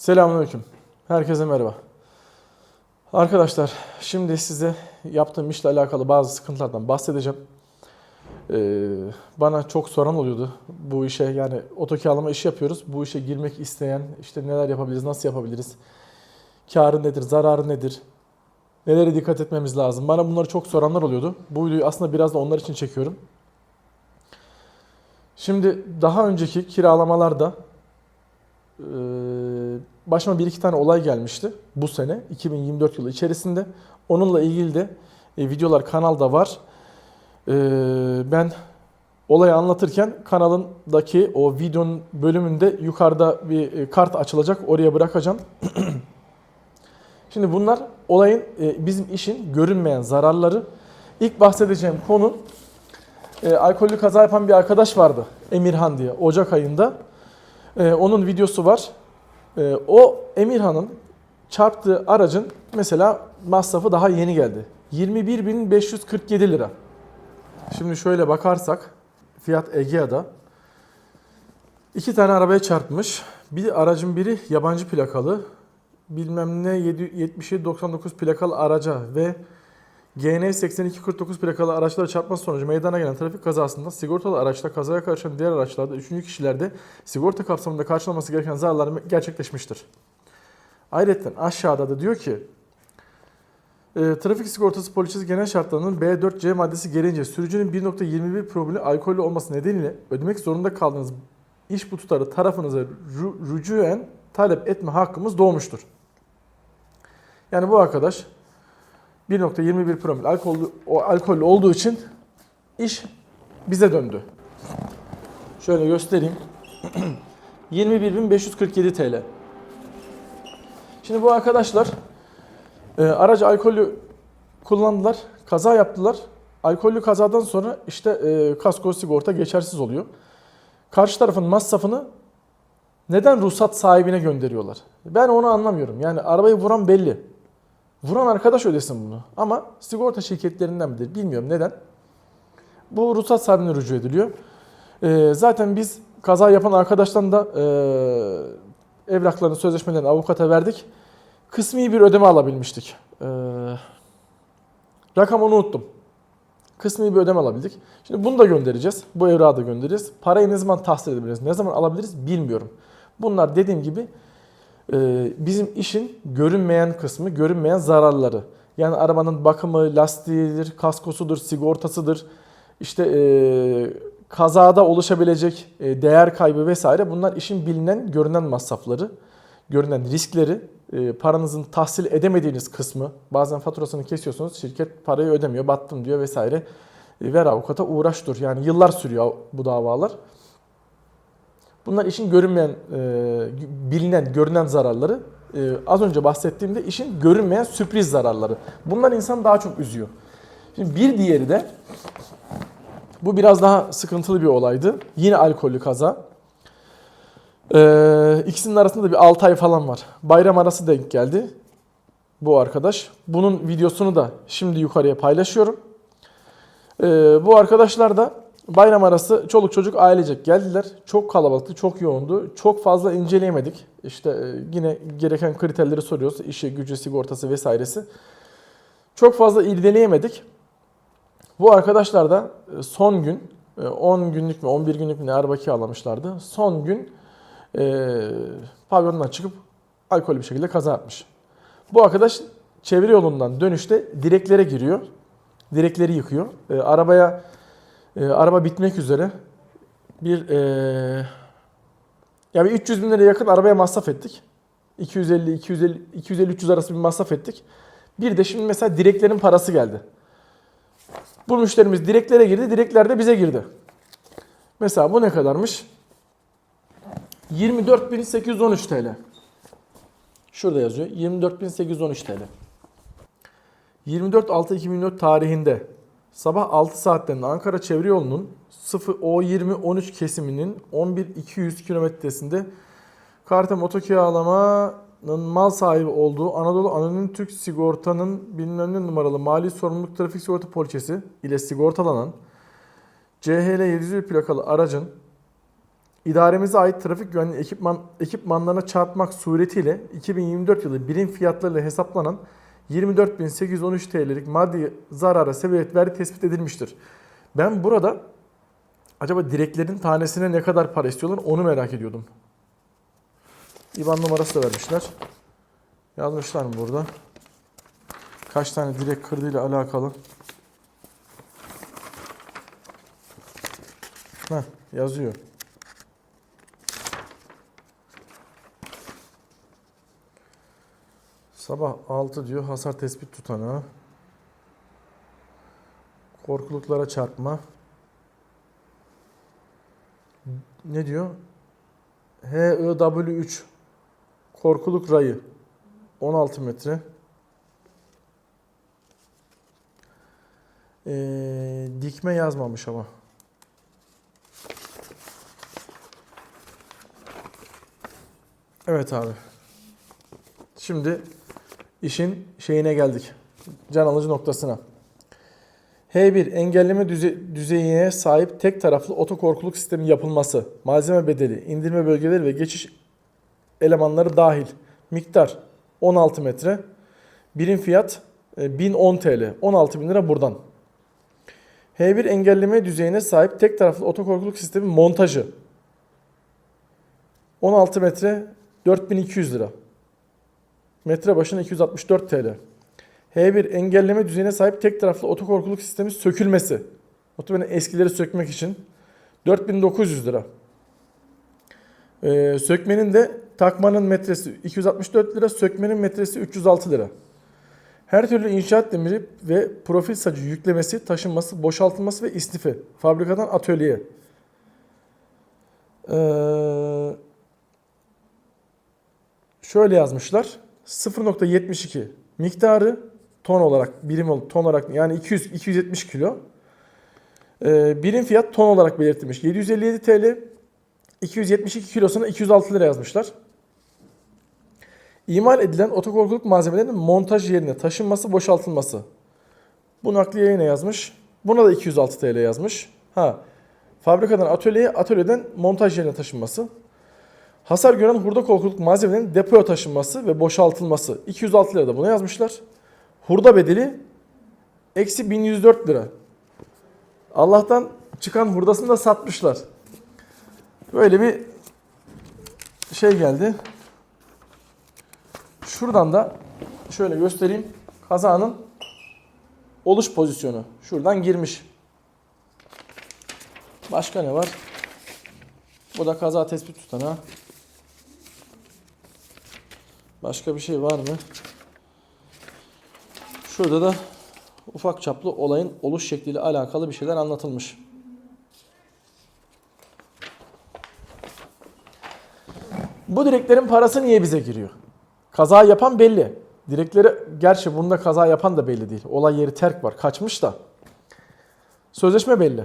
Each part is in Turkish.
Selamünaleyküm. Herkese merhaba. Arkadaşlar şimdi size yaptığım işle alakalı bazı sıkıntılardan bahsedeceğim. Ee, bana çok soran oluyordu bu işe yani otokiralama işi yapıyoruz. Bu işe girmek isteyen işte neler yapabiliriz, nasıl yapabiliriz? Karı nedir, zararı nedir? Nelere dikkat etmemiz lazım? Bana bunları çok soranlar oluyordu. Bu videoyu aslında biraz da onlar için çekiyorum. Şimdi daha önceki kiralamalarda başıma bir iki tane olay gelmişti bu sene 2024 yılı içerisinde. Onunla ilgili de e, videolar kanalda var. Ee, ben olayı anlatırken kanalındaki o videonun bölümünde yukarıda bir e, kart açılacak. Oraya bırakacağım. Şimdi bunlar olayın e, bizim işin görünmeyen zararları. İlk bahsedeceğim konu e, alkollü kaza yapan bir arkadaş vardı. Emirhan diye Ocak ayında. Ee, onun videosu var. Ee, o Emirhan'ın çarptığı aracın mesela masrafı daha yeni geldi. 21.547 lira. Şimdi şöyle bakarsak Fiat Egea'da iki tane arabaya çarpmış. Bir aracın biri yabancı plakalı. Bilmem ne 7799 plakalı araca ve GN 8249 plakalı araçlara çarpması sonucu meydana gelen trafik kazasında sigortalı araçta kazaya karışan diğer araçlarda üçüncü kişilerde sigorta kapsamında karşılanması gereken zararlar gerçekleşmiştir. Ayrıca aşağıda da diyor ki e, trafik sigortası poliçesi genel şartlarının B4C maddesi gereğince sürücünün 1.21 promili alkollü olması nedeniyle ödemek zorunda kaldığınız iş bu tutarı tarafınıza ru- rücuen talep etme hakkımız doğmuştur. Yani bu arkadaş 1.21 promil alkollü, o alkollü olduğu için iş bize döndü. Şöyle göstereyim. 21.547 TL. Şimdi bu arkadaşlar e, aracı alkollü kullandılar, kaza yaptılar. Alkollü kazadan sonra işte e, kasko sigorta geçersiz oluyor. Karşı tarafın masrafını neden ruhsat sahibine gönderiyorlar? Ben onu anlamıyorum. Yani arabayı vuran belli. Vuran arkadaş ödesin bunu. Ama sigorta şirketlerinden midir bilmiyorum neden. Bu ruhsat sahibine rücu ediliyor. Ee, zaten biz kaza yapan arkadaştan da e, evraklarını, sözleşmelerini avukata verdik. Kısmi bir ödeme alabilmiştik. Ee, rakamı unuttum. Kısmi bir ödeme alabildik. Şimdi bunu da göndereceğiz. Bu evrağı da göndereceğiz. Parayı ne zaman tahsil edebiliriz, ne zaman alabiliriz bilmiyorum. Bunlar dediğim gibi bizim işin görünmeyen kısmı, görünmeyen zararları. Yani arabanın bakımı, lastiğidir, kaskosudur, sigortasıdır. İşte e, kazada oluşabilecek e, değer kaybı vesaire bunlar işin bilinen, görünen masrafları, görünen riskleri. E, paranızın tahsil edemediğiniz kısmı, bazen faturasını kesiyorsunuz, şirket parayı ödemiyor, battım diyor vesaire. Ver avukata uğraş dur. Yani yıllar sürüyor bu davalar. Bunlar işin görünmeyen, e, bilinen, görünen zararları. E, az önce bahsettiğimde işin görünmeyen sürpriz zararları. Bunlar insan daha çok üzüyor. Şimdi bir diğeri de bu biraz daha sıkıntılı bir olaydı. Yine alkollü kaza. E, ikisinin arasında da bir 6 ay falan var. Bayram arası denk geldi bu arkadaş. Bunun videosunu da şimdi yukarıya paylaşıyorum. E, bu arkadaşlar da Bayram arası çoluk çocuk ailecek geldiler. Çok kalabalıktı, çok yoğundu. Çok fazla inceleyemedik. İşte e, yine gereken kriterleri soruyoruz. İşi, gücü, sigortası vesairesi. Çok fazla irdeleyemedik. Bu arkadaşlar da e, son gün, 10 günlük mü 11 günlük mü ne araba kiralamışlardı. Son gün e, pavyondan çıkıp alkollü bir şekilde kaza yapmış. Bu arkadaş çevre yolundan dönüşte direklere giriyor. Direkleri yıkıyor. E, arabaya e, araba bitmek üzere. Bir e, ya bir 300 bin liraya yakın arabaya masraf ettik. 250 250 250 300 arası bir masraf ettik. Bir de şimdi mesela direklerin parası geldi. Bu müşterimiz direklere girdi, direkler de bize girdi. Mesela bu ne kadarmış? 24.813 TL. Şurada yazıyor. 24.813 TL. 24.6.2004 tarihinde Sabah 6 saatlerinde Ankara Çevre Yolu'nun 0 O20-13 kesiminin 11-200 kilometresinde Kartem Otokiralama'nın mal sahibi olduğu Anadolu Anonim Türk Sigorta'nın bilmem ne numaralı mali sorumluluk trafik sigorta poliçesi ile sigortalanan CHL 701 plakalı aracın idaremize ait trafik güvenliği ekipman, ekipmanlarına çarpmak suretiyle 2024 yılı birim fiyatlarıyla hesaplanan 24.813 TL'lik maddi zarara sebebiyet verdi tespit edilmiştir. Ben burada acaba direklerin tanesine ne kadar para istiyorlar onu merak ediyordum. İban numarası da vermişler. Yazmışlar mı burada? Kaç tane direk kırdığıyla alakalı. Heh, yazıyor. Sabah 6 diyor hasar tespit tutanağı. Korkuluklara çarpma. Ne diyor? HIW3 korkuluk rayı 16 metre. Ee, dikme yazmamış ama. Evet abi. Şimdi işin şeyine geldik. Can alıcı noktasına. H1 engelleme düze- düzeyine sahip tek taraflı otokorkuluk sistemi yapılması. Malzeme bedeli, indirme bölgeleri ve geçiş elemanları dahil. Miktar 16 metre. Birim fiyat e, 1010 TL. 16 bin lira buradan. H1 engelleme düzeyine sahip tek taraflı otokorkuluk sistemi montajı. 16 metre 4200 lira. Metre başına 264 TL. H1 engelleme düzeyine sahip tek taraflı otokorkuluk sistemi sökülmesi. Muhtemelen eskileri sökmek için 4900 lira. Ee, sökmenin de takmanın metresi 264 lira, sökmenin metresi 306 lira. Her türlü inşaat demiri ve profil sacı yüklemesi, taşınması, boşaltılması ve istifi. Fabrikadan atölyeye. Ee, şöyle yazmışlar. 0.72 miktarı ton olarak birim ol- ton olarak yani 200 270 kilo. Ee, birim fiyat ton olarak belirtilmiş. 757 TL 272 kilosuna 206 lira yazmışlar. İmal edilen otokorkuluk malzemelerinin montaj yerine taşınması, boşaltılması. Bu nakliye yine yazmış. Buna da 206 TL yazmış. Ha. Fabrikadan atölyeye, atölyeden montaj yerine taşınması. Hasar gören hurda korkuluk malzemelerinin depoya taşınması ve boşaltılması. 206 lira da buna yazmışlar. Hurda bedeli eksi 1104 lira. Allah'tan çıkan hurdasını da satmışlar. Böyle bir şey geldi. Şuradan da şöyle göstereyim. Kazanın oluş pozisyonu. Şuradan girmiş. Başka ne var? Bu da kaza tespit tutanağı. Başka bir şey var mı? Şurada da ufak çaplı olayın oluş şekliyle alakalı bir şeyler anlatılmış. Bu direklerin parası niye bize giriyor? Kaza yapan belli. Direkleri gerçi bunda kaza yapan da belli değil. Olay yeri terk var. Kaçmış da. Sözleşme belli.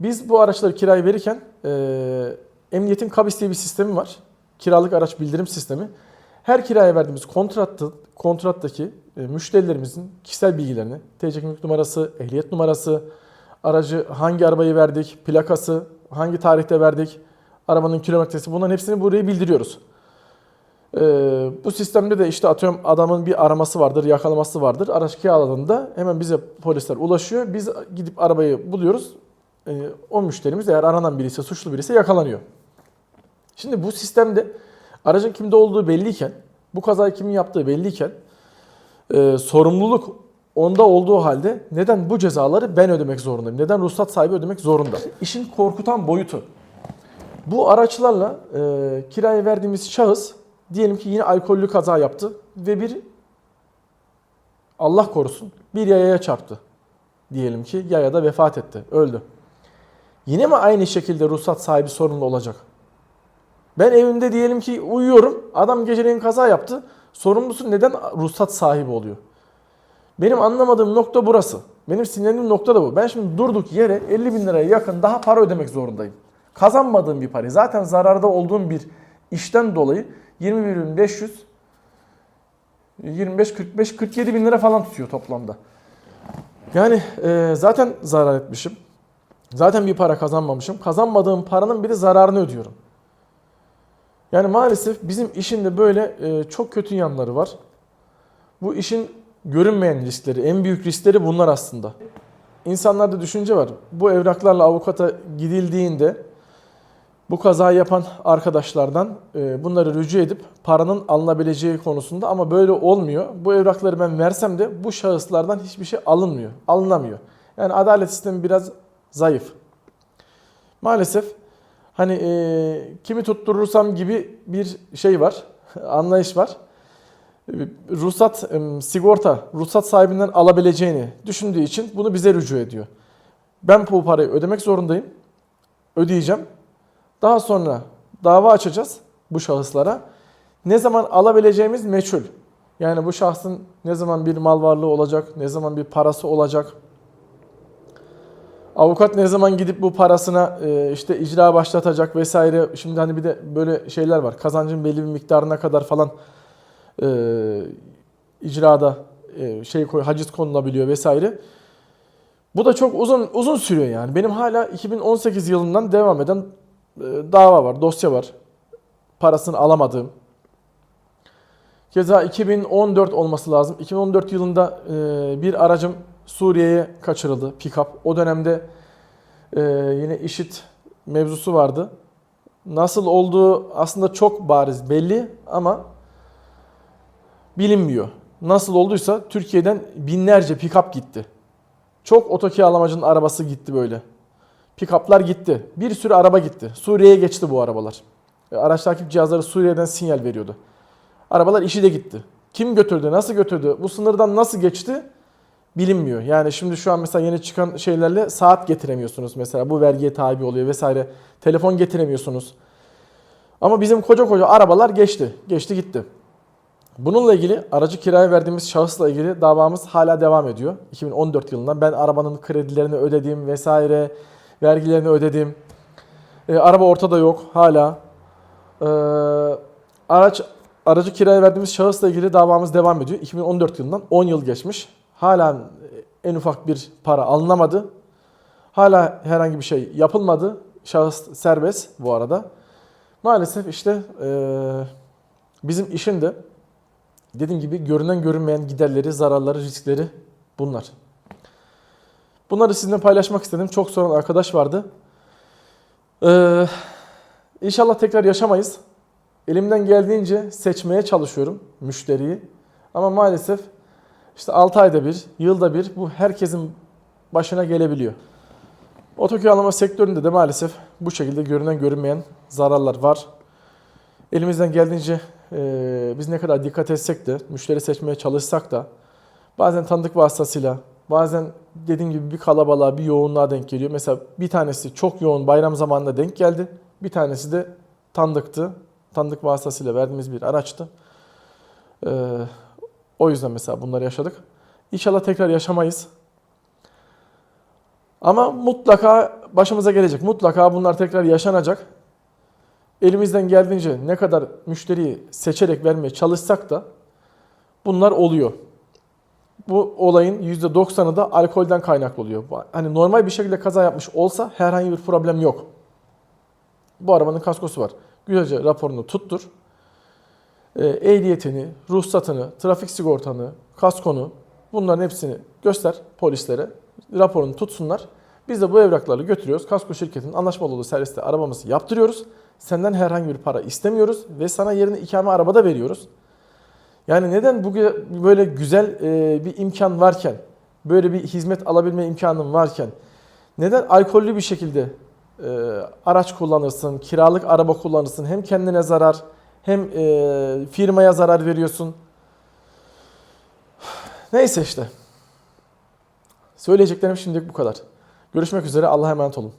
Biz bu araçları kiraya verirken e, emniyetin kabis diye bir sistemi var. Kiralık araç bildirim sistemi. Her kiraya verdiğimiz kontratta, kontrattaki e, müşterilerimizin kişisel bilgilerini, TC kimlik numarası, ehliyet numarası, aracı hangi arabayı verdik, plakası, hangi tarihte verdik, arabanın kilometresi bunların hepsini buraya bildiriyoruz. Ee, bu sistemde de işte atıyorum adamın bir araması vardır, yakalaması vardır. Araç kiraladığında hemen bize polisler ulaşıyor. Biz gidip arabayı buluyoruz. Ee, o müşterimiz eğer aranan birisi, suçlu birisi yakalanıyor. Şimdi bu sistemde aracın kimde olduğu belliyken, bu kazayı kimin yaptığı belliyken e, sorumluluk onda olduğu halde neden bu cezaları ben ödemek zorundayım? Neden ruhsat sahibi ödemek zorunda? İşin korkutan boyutu. Bu araçlarla e, kiraya verdiğimiz şahıs diyelim ki yine alkollü kaza yaptı ve bir Allah korusun bir yayaya çarptı. Diyelim ki yayada vefat etti, öldü. Yine mi aynı şekilde ruhsat sahibi sorumlu olacak? Ben evimde diyelim ki uyuyorum. Adam geceleyin kaza yaptı. Sorumlusu neden ruhsat sahibi oluyor? Benim anlamadığım nokta burası. Benim sinirlendiğim nokta da bu. Ben şimdi durduk yere 50 bin liraya yakın daha para ödemek zorundayım. Kazanmadığım bir parayı. Zaten zararda olduğum bir işten dolayı 21.500 25, 45, 47 bin lira falan tutuyor toplamda. Yani e, zaten zarar etmişim. Zaten bir para kazanmamışım. Kazanmadığım paranın bir de zararını ödüyorum. Yani maalesef bizim işin de böyle e, çok kötü yanları var. Bu işin görünmeyen riskleri, en büyük riskleri bunlar aslında. İnsanlarda düşünce var. Bu evraklarla avukata gidildiğinde bu kazayı yapan arkadaşlardan e, bunları rücu edip paranın alınabileceği konusunda ama böyle olmuyor. Bu evrakları ben versem de bu şahıslardan hiçbir şey alınmıyor, alınamıyor. Yani adalet sistemi biraz zayıf. Maalesef hani e, kimi tutturursam gibi bir şey var, anlayış var. Ruhsat, e, sigorta, ruhsat sahibinden alabileceğini düşündüğü için bunu bize rücu ediyor. Ben bu parayı ödemek zorundayım. Ödeyeceğim. Daha sonra dava açacağız bu şahıslara. Ne zaman alabileceğimiz meçhul. Yani bu şahsın ne zaman bir mal varlığı olacak, ne zaman bir parası olacak. Avukat ne zaman gidip bu parasına e, işte icra başlatacak vesaire. Şimdi hani bir de böyle şeyler var. Kazancın belli bir miktarına kadar falan e, icrada e, şey koy haciz konulabiliyor vesaire. Bu da çok uzun uzun sürüyor yani. Benim hala 2018 yılından devam eden dava var, dosya var. Parasını alamadığım. Keza 2014 olması lazım. 2014 yılında bir aracım Suriye'ye kaçırıldı, pick-up. O dönemde e, yine işit mevzusu vardı. Nasıl olduğu aslında çok bariz belli ama bilinmiyor. Nasıl olduysa Türkiye'den binlerce pick-up gitti. Çok otokiralamacının arabası gitti böyle. Pick-up'lar gitti. Bir sürü araba gitti. Suriye'ye geçti bu arabalar. E, Araç takip cihazları Suriye'den sinyal veriyordu. Arabalar işi de gitti. Kim götürdü, nasıl götürdü, bu sınırdan nasıl geçti bilinmiyor. Yani şimdi şu an mesela yeni çıkan şeylerle saat getiremiyorsunuz mesela. Bu vergiye tabi oluyor vesaire. Telefon getiremiyorsunuz. Ama bizim koca koca arabalar geçti. Geçti gitti. Bununla ilgili aracı kiraya verdiğimiz şahısla ilgili davamız hala devam ediyor. 2014 yılından ben arabanın kredilerini ödedim vesaire, vergilerini ödedim. E, araba ortada yok hala. E, araç aracı kiraya verdiğimiz şahısla ilgili davamız devam ediyor. 2014 yılından 10 yıl geçmiş. Hala en ufak bir para alınamadı. Hala herhangi bir şey yapılmadı. Şahıs serbest bu arada. Maalesef işte e, bizim işin de dediğim gibi görünen görünmeyen giderleri, zararları, riskleri bunlar. Bunları sizinle paylaşmak istedim. Çok soran arkadaş vardı. Ee, inşallah tekrar yaşamayız. Elimden geldiğince seçmeye çalışıyorum müşteriyi. Ama maalesef işte 6 ayda bir, yılda bir bu herkesin başına gelebiliyor. Otokiralama sektöründe de maalesef bu şekilde görünen görünmeyen zararlar var. Elimizden geldiğince e, biz ne kadar dikkat etsek de, müşteri seçmeye çalışsak da bazen tanıdık vasıtasıyla, bazen dediğim gibi bir kalabalığa, bir yoğunluğa denk geliyor. Mesela bir tanesi çok yoğun bayram zamanında denk geldi. Bir tanesi de tanıdıktı. Tanıdık vasıtasıyla verdiğimiz bir araçtı. E, o yüzden mesela bunları yaşadık. İnşallah tekrar yaşamayız. Ama mutlaka başımıza gelecek. Mutlaka bunlar tekrar yaşanacak. Elimizden geldiğince ne kadar müşteriyi seçerek vermeye çalışsak da bunlar oluyor. Bu olayın %90'ı da alkolden kaynaklı oluyor. Hani normal bir şekilde kaza yapmış olsa herhangi bir problem yok. Bu arabanın kaskosu var. Güzelce raporunu tuttur. E, ehliyetini, ruhsatını, trafik sigortanı, kaskonu bunların hepsini göster polislere. Raporunu tutsunlar. Biz de bu evrakları götürüyoruz. Kasko şirketinin anlaşmalı olduğu serviste arabamızı yaptırıyoruz. Senden herhangi bir para istemiyoruz ve sana yerine ikame arabada veriyoruz. Yani neden bu böyle güzel e, bir imkan varken, böyle bir hizmet alabilme imkanın varken neden alkollü bir şekilde e, araç kullanırsın, kiralık araba kullanırsın, hem kendine zarar hem e, firmaya zarar veriyorsun. Neyse işte. Söyleyeceklerim şimdilik bu kadar. Görüşmek üzere. Allah'a emanet olun.